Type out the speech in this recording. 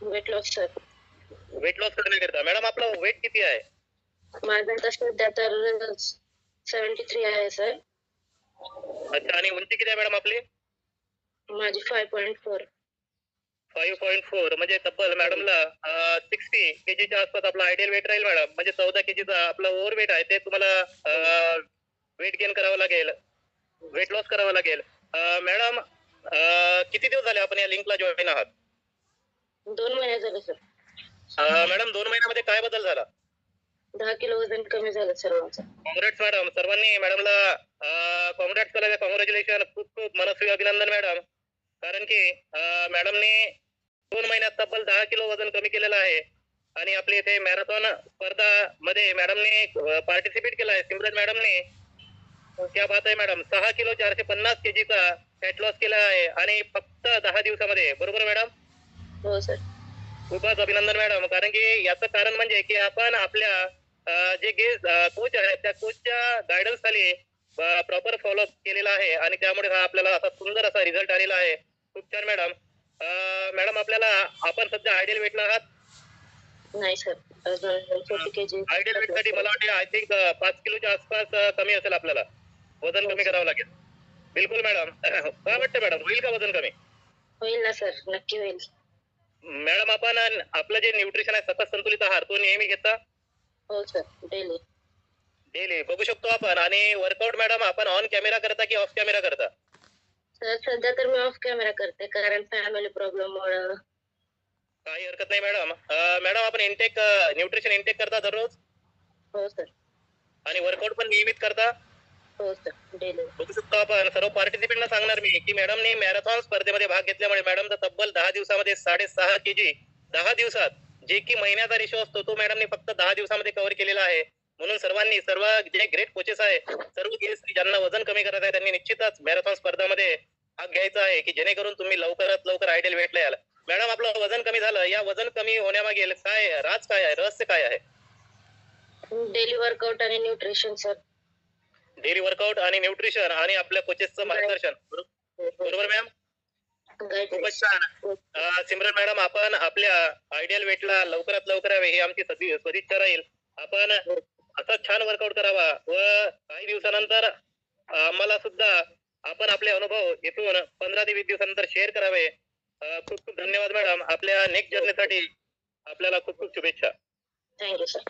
Weight loss sir weight loss करण्याकरिता madam आपलं weight किती आहे? माझं आता सध्या तर सेव्हन्टी थ्री आहे सर अच्छा आणि उंची किती आहे मॅडम आपली? माझी five point four five point four म्हणजे तब्बल मॅडमला सिक्स्टी केजीच्या आसपास आपला आयडियल वेट राहील मॅडम. म्हणजे चौदा केजीचा आपला ओव्हर वेट आहे ते तुम्हाला वेट गेन करावं लागेल. वेट लॉस करावं लागेल. मॅडम किती दिवस झाले आपण या लिंकला जॉईन आहात? दोन महिने झाले सर. मॅडम दोन महिन्यामध्ये काय बदल झाला? दहा किलो वजन कमी झालं सर माझं कॉंग्रेट्स मॅडम सर्वांनी मॅडमला कॉंग्रेट्स करायला कॉंग्रॅच्युलेशन खूप खूप मनस्वी अभिनंदन मॅडम कारण की मॅडमने दोन महिन्यात तब्बल दहा किलो वजन कमी केलेलं आहे. आणि आपली इथे मॅरेथॉन स्पर्धा मध्ये मॅडमने पार्टिसिपेट केलं आहे. सिमरन मॅडमने क्या बात आहे मॅडम सहा किलो चारशे पन्नास केजीचा फॅट लॉस केला आहे. आणि फक्त दहा दिवसामध्ये. बरोबर मॅडम हो सर खूपच अभिनंदन मॅडम कारण की याचं कारण म्हणजे की आपण आपल्या जे गेस्ट कोच आहेत त्या कोचच्या गायडन्स खाली प्रॉपर फॉलोअप केलेला आहे. आणि त्यामुळे हा आपल्याला असा सुंदर असा रिझल्ट आलेला आहे. खूप छान मॅडम मॅडम आपल्याला आपण सध्या आयडियल वेटला आहात? नाही सर आयडियल वेटसाठी मला वाटते आय थिंक पाच किलोच्या आसपास कमी असेल आपल्याला. वजन कमी करावं लागेल. बिलकुल मॅडम काय वाटतं मॅडम होईल का वजन कमी? होईल ना सर नक्की होईल. मॅडम आपण आपलं जे न्यूट्रिशन आहे सतत संतुलित आहार तो नेहमी घेता? हो सर डेली डेली बघू शकतो आपण. आणि वर्कआउट मॅडम आपण ऑन कॅमेरा करता की ऑफ कॅमेरा करता? सर सध्या तर मी ऑफ कॅमेरा करते कारण फॅमिली प्रॉब्लेम काही हरकत नाही मॅडम मॅडम आपण इंटेक न्यूट्रिशन इंटेक करता दररोज? हो सर आणि वर्कआउट पण नियमित करता? सर्व पार्टिसिपेंटला सांगणार मी की मॅडमने मॅरेथॉन स्पर्धेमध्ये भाग घेतल्यामुळे मॅडमचा तब्बल दहा दिवसामध्ये साडेसहा के जी दहा दिवसात जे की महिन्याचा रेशो असतो तो मॅडमने फक्त दहा दिवसामध्ये कव्हर केलेला आहे. म्हणून सर्वांनी सर्व जे ग्रेट कोचेस आहे सर्व ज्यांना वजन कमी करायचं आहे त्यांनी निश्चितच मॅरेथॉन स्पर्धामध्ये भाग घ्यायचा आहे की जेणेकरून तुम्ही लवकरात लवकर आयडियल वेटला याल. मॅडम आपलं वजन कमी झालं या वजन कमी होण्यामागे काय राज काय आहे? रहस्य काय आहे? डेली वर्कआउट आणि न्यूट्रिशन सर डेली वर्कआउट आणि न्यूट्रिशन आणि आपल्या कोचेसचं मार्गदर्शन. बरोबर मॅम? खूपच छान. सिमरन मॅडम आपण आपल्या आयडियल वेटला लवकरात लवकर यावे ही आमची सदिच्छा राहील आपण असा छान वर्कआउट करावा व काही दिवसानंतर आम्हाला सुद्धा आपण आपले अनुभव इथून पंधरा ते वीस दिवसानंतर शेअर करावे. खूप खूप धन्यवाद मॅडम. आपल्या नेक्स्ट जर्नीसाठी आपल्याला खूप खूप शुभेच्छा. Thank you sir